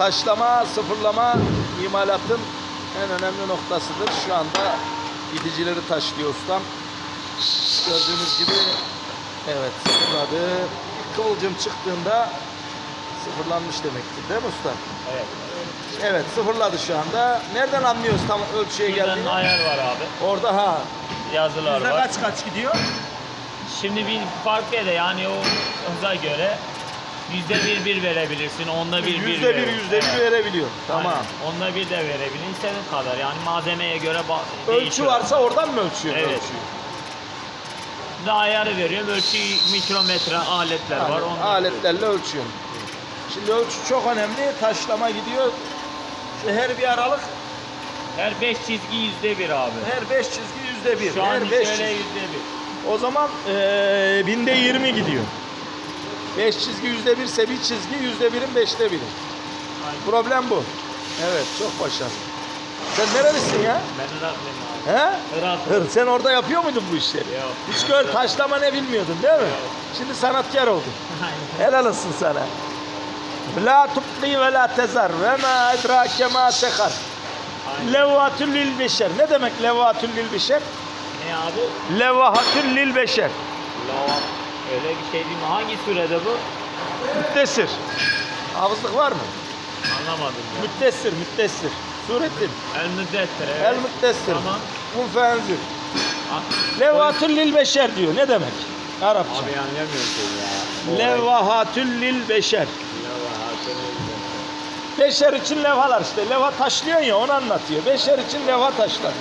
taşlama, sıfırlama imalatın en önemli noktasıdır. Şu anda gidicileri taşlıyor ustam. Gördüğünüz gibi evet sıfırladı. Kıvılcım çıktığında sıfırlanmış demektir değil mi usta? Evet. Evet sıfırladı şu anda. Nereden anlıyoruz tam ölçüye Buradan geldiğini? ayar var abi. Orada ha. Yazılar Yüzde var. kaç kaç gidiyor? Şimdi bir fark ede yani o hıza göre yüzde bir bir verebilirsin. Onda bir bir Yüzde bir, yüzde bir Evet. verebiliyor. Tamam. Aynen. Onda bir de verebilirsin. İstediğin kadar. Yani malzemeye göre ba- Ölçü değişiyor. varsa oradan mı ölçüyor? Evet. Ölçüyü? De ayarı veriyorum. Ölçü mikrometre aletler var. Ondan aletlerle ölçüyorum. Şimdi ölçü çok önemli. Taşlama gidiyor. Şu her bir aralık, Her beş çizgi yüzde bir abi. her beş çizgi yüzde bir. Şu an Her beş şöyle çizgi. yüzde bir. O zaman eee binde yirmi gidiyor. Beş çizgi yüzde birse bir çizgi yüzde birin beşte biri. Aynen. Problem bu. Evet çok başarılı. Sen nerelisin ya? Ben Iraklıyım abi. He? Irak. Hır, sen orada yapıyor muydun bu işleri? Yok. Hiç gör taşlama ne bilmiyordun değil mi? Yok. Şimdi sanatkar oldun. Aynen. Helal olsun sana. La tubqi ve la tezar ve ma edrake ma sekar. Aynen. Levatül lil beşer. Ne demek levatül lil beşer? Ne abi? Levahatül lil beşer. Lava. Öyle bir şey değil mi? Hangi sürede bu? Müttesir. Hafızlık var mı? Anlamadım ya. Müttesir, müttesir. Surettin. El müddettir evet. El müttesir. Tamam. Kun fenzir. Ah, Levatül lil beşer diyor. Ne demek? Arapça. Abi anlayamıyorum seni ya. Lil beşer. Lava. hatırlıyorum. Beşer için levhalar işte. Levha taşlıyorsun ya onu anlatıyor. Beşer için levha taşlar.